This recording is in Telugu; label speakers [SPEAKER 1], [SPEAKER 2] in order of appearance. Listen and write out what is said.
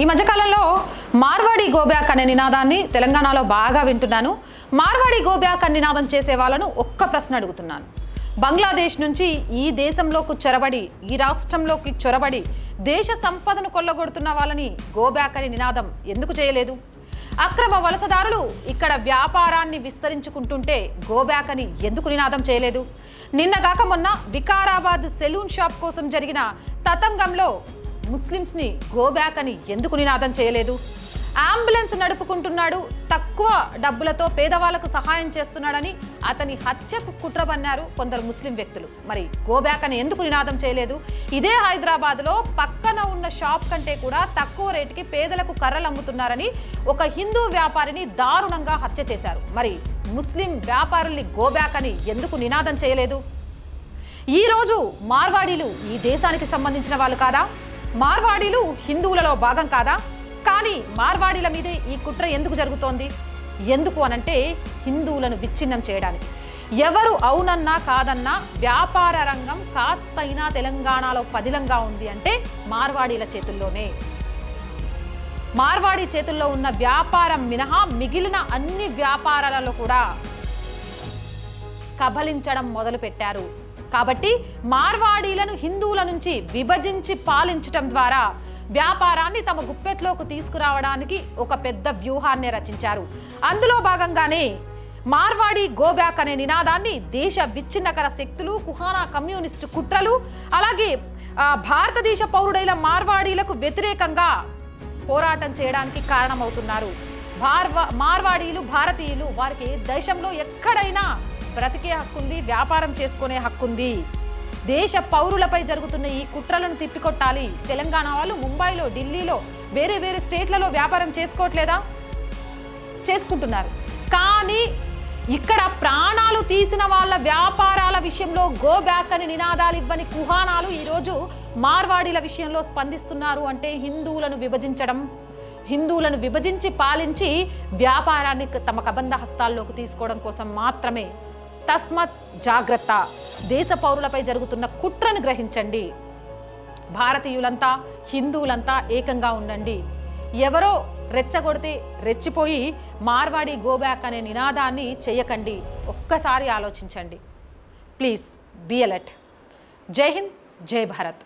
[SPEAKER 1] ఈ మధ్యకాలంలో మార్వాడి గోబ్యాక్ అనే నినాదాన్ని తెలంగాణలో బాగా వింటున్నాను. మార్వాడి గోబ్యాక్ అని నినాదం చేసే వాళ్ళను ఒక్క ప్రశ్న అడుగుతున్నాను. బంగ్లాదేశ్ నుంచి ఈ దేశంలోకి చొరబడి ఈ రాష్ట్రంలోకి చొరబడి దేశ సంపదను కొల్లగొడుతున్న వాళ్ళని గోబ్యాక్ అనే నినాదం ఎందుకు చేయలేదు? అక్రమ వలసదారులు ఇక్కడ వ్యాపారాన్ని విస్తరించుకుంటుంటే గోబ్యాక్ అని ఎందుకు నినాదం చేయలేదు? నిన్నగాక మొన్న వికారాబాద్ సెలూన్ షాప్ కోసం జరిగిన తతంగంలో ముస్లిమ్స్ని గో బ్యాక్ అని ఎందుకు నినాదం చేయలేదు? అంబులెన్స్ నడుపుకుంటున్నాడు తక్కువ డబ్బులతో పేదవాళ్ళకు సహాయం చేస్తున్నాడని అతని హత్యకు కుట్రబన్నారు కొందరు ముస్లిం వ్యక్తులు. మరి గో బ్యాక్ అని ఎందుకు నినాదం చేయలేదు? ఇదే హైదరాబాద్లో పక్కన ఉన్న షాప్ కంటే కూడా తక్కువ రేటుకి పేదలకు కర్రలు అమ్ముతున్నారని ఒక హిందూ వ్యాపారిని దారుణంగా హత్య చేశారు. మరి ముస్లిం వ్యాపారుల్ని గో బ్యాక్ అని ఎందుకు నినాదం చేయలేదు? ఈరోజు మార్వాడీలు ఈ దేశానికి సంబంధించిన వాళ్ళు కాదా? మార్వాడీలు హిందువులలో భాగం కాదా? కానీ మార్వాడీల మీదే ఈ కుట్ర ఎందుకు జరుగుతోంది? ఎందుకు అనంటే హిందువులను విచ్ఛిన్నం చేయడానికి. ఎవరు అవునన్నా కాదన్నా వ్యాపార రంగం కాస్తైనా తెలంగాణలో పదిలంగా ఉంది అంటే మార్వాడీల చేతుల్లోనే. మార్వాడి చేతుల్లో ఉన్న వ్యాపారం మినహా మిగిలిన అన్ని వ్యాపారాలలో కూడా కబలించడం మొదలుపెట్టారు కాబట్టి మార్వాడీలను హిందువుల నుంచి విభజించి పాలించటం ద్వారా వ్యాపారాన్ని తమ గుప్పెట్లోకి తీసుకురావడానికి ఒక పెద్ద వ్యూహాన్ని రచించారు. అందులో భాగంగానే మార్వాడి గోబ్యాక్ అనే నినాదాన్ని దేశ విచ్ఛిన్నకర శక్తులు కుహానా కమ్యూనిస్టు కుట్రలు అలాగే భారతదేశ పౌరుడైన మార్వాడీలకు వ్యతిరేకంగా పోరాటం చేయడానికి కారణమవుతున్నారు. మార్వా మార్వాడీలు భారతీయులు వారికి దేశంలో ఎక్కడైనా బ్రతికే హక్కుంది వ్యాపారం చేసుకునే హక్కుంది. దేశ పౌరులపై జరుగుతున్న ఈ కుట్రలను తిప్పికొట్టాలి. తెలంగాణ వాళ్ళు ముంబైలో ఢిల్లీలో వేరే వేరే స్టేట్లలో వ్యాపారం చేసుకోవట్లేదా? చేసుకుంటున్నారు. కానీ ఇక్కడ ప్రాణాలు తీసిన వాళ్ళ వ్యాపారాల విషయంలో గో బ్యాక్ అని నినాదాలు ఇవ్వని కుహానాలు ఈరోజు మార్వాడీల విషయంలో స్పందిస్తున్నారు అంటే హిందువులను విభజించడం హిందువులను విభజించి పాలించి వ్యాపారాన్ని తమ కబంధ హస్తాల్లోకి తీసుకోవడం కోసం మాత్రమే. తస్మత్ జాగ్రత్త. దేశ పౌరులపై జరుగుతున్న కుట్రను గ్రహించండి. భారతీయులంతా హిందువులంతా ఏకంగా ఉండండి. ఎవరో రెచ్చగొడితే రెచ్చిపోయి మార్వాడి గోబ్యాక్ అనే నినాదాన్ని చేయకండి. ఒక్కసారి ఆలోచించండి. Please be alert. జై హింద్ జై భారత్.